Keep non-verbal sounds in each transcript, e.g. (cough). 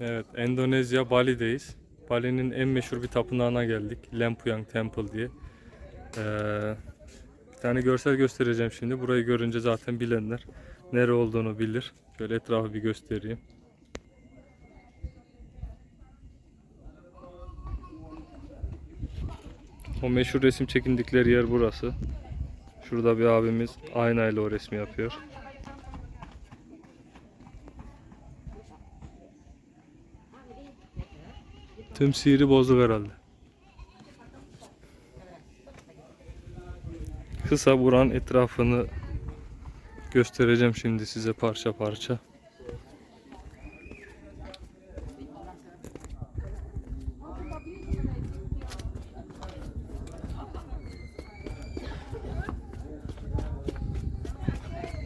Evet, Endonezya Bali'deyiz. Bali'nin en meşhur bir tapınağına geldik. Lempuyang Temple diye. Ee, bir tane görsel göstereceğim şimdi. Burayı görünce zaten bilenler nere olduğunu bilir. Şöyle etrafı bir göstereyim. O meşhur resim çekindikleri yer burası. Şurada bir abimiz aynayla o resmi yapıyor. Tüm sihiri bozduk herhalde. Kısa buranın etrafını göstereceğim şimdi size parça parça.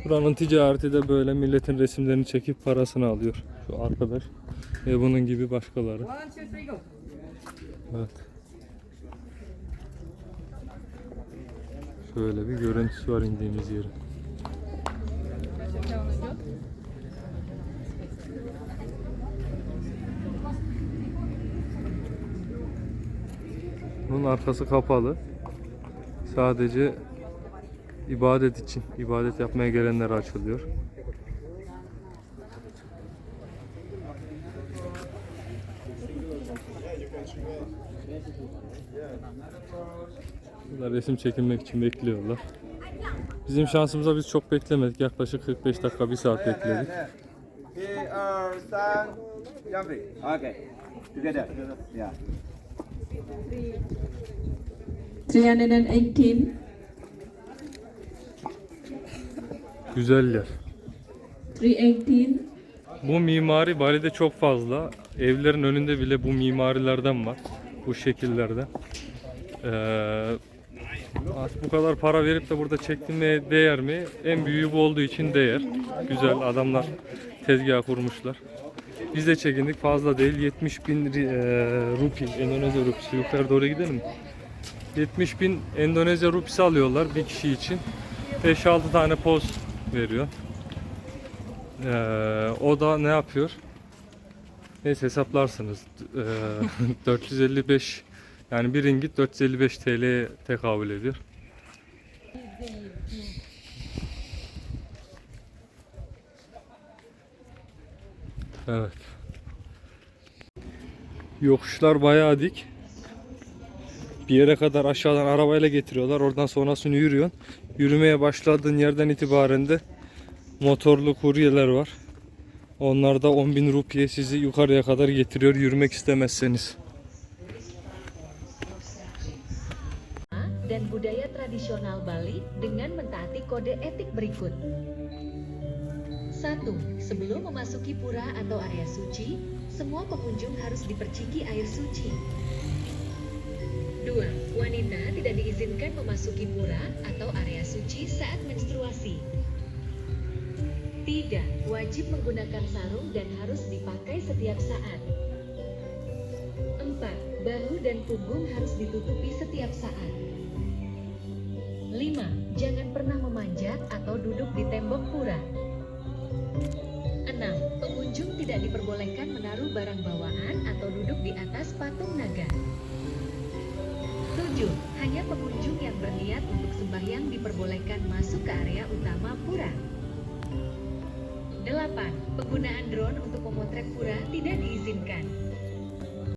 Buranın ticareti de böyle milletin resimlerini çekip parasını alıyor. Şu arkadaş ve bunun gibi başkaları. Evet. Şöyle bir görüntüsü var indiğimiz yerin. Bunun arkası kapalı. Sadece ibadet için, ibadet yapmaya gelenler açılıyor. Burada resim çekilmek için bekliyorlar. Bizim şansımıza biz çok beklemedik. Yaklaşık 45 dakika, 1 saat bekledik. Okay. Together. Yeah. 318. Güzel yer. 318. Bu mimari Bali'de çok fazla. Evlerin önünde bile bu mimarilerden var. Bu şekillerden. Ee, bu kadar para verip de burada çektirmeye değer mi? En büyüğü bu olduğu için değer. Güzel adamlar tezgah kurmuşlar. Biz de çekindik fazla değil 70 bin e, rupi Endonezya rupisi yukarı doğru gidelim mi? 70 bin Endonezya rupisi alıyorlar bir kişi için 5-6 tane poz veriyor. Ee, o da ne yapıyor? Neyse hesaplarsınız. Ee, (laughs) 455 yani bir ringgit 455 TL'ye tekabül ediyor. Evet. Yokuşlar bayağı dik. Bir yere kadar aşağıdan arabayla getiriyorlar. Oradan sonrasını yürüyorsun. Yürümeye başladığın yerden itibaren de motorlu kuryeler var. Onlar da 10.000 rupiye sizi yukarıya kadar getiriyor yürümek istemezseniz. dan budaya tradisional Bali dengan mentaati kode etik berikut. 1. Sebelum memasuki pura atau area suci, semua pengunjung harus diperciki air suci. 2. Wanita tidak diizinkan memasuki pura atau area suci saat menstruasi. 3. Wajib menggunakan sarung dan harus dipakai setiap saat. 4. Bahu dan punggung harus ditutupi setiap saat. 5. Jangan pernah memanjat atau duduk di tembok pura. 6. Pengunjung tidak diperbolehkan menaruh barang bawaan atau duduk di atas patung naga. 7. Hanya pengunjung yang berniat untuk sembahyang diperbolehkan masuk ke area utama pura. 8. Penggunaan drone untuk memotret pura tidak diizinkan.